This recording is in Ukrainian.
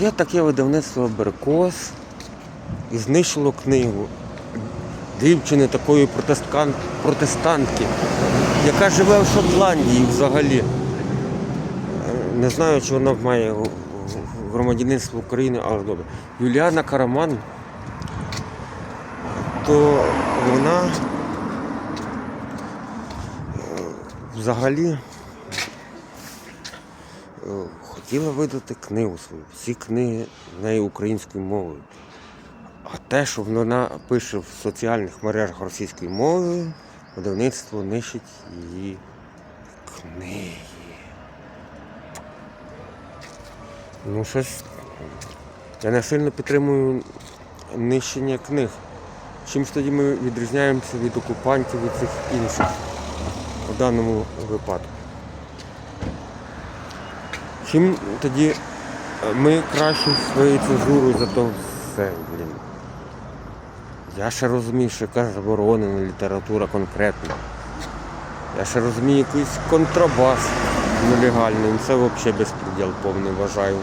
Є таке видавництво Беркос і знищило книгу дівчини такої протестантки, яка живе в Шотландії взагалі. Е, Не знаю, чи вона має громадянинство України, але добре. Юліана Караман, то вона е, взагалі хотіла видати книгу свою. Всі книги в неї українською мовою. А те, що вона пише в соціальних мережах російською мовою, видавництво нищить її книги. Ну, щось. Я не сильно підтримую нищення книг. Чим ж тоді ми відрізняємося від окупантів і цих інших у даному випадку? Чим тоді е, ми краще своєю цензурою за то все, блін. Я ще розумію, що яка заборонена література конкретно. Я ще розумію якийсь контрабас нелегальний. Ну, Це взагалі безпреділ повний вважаю.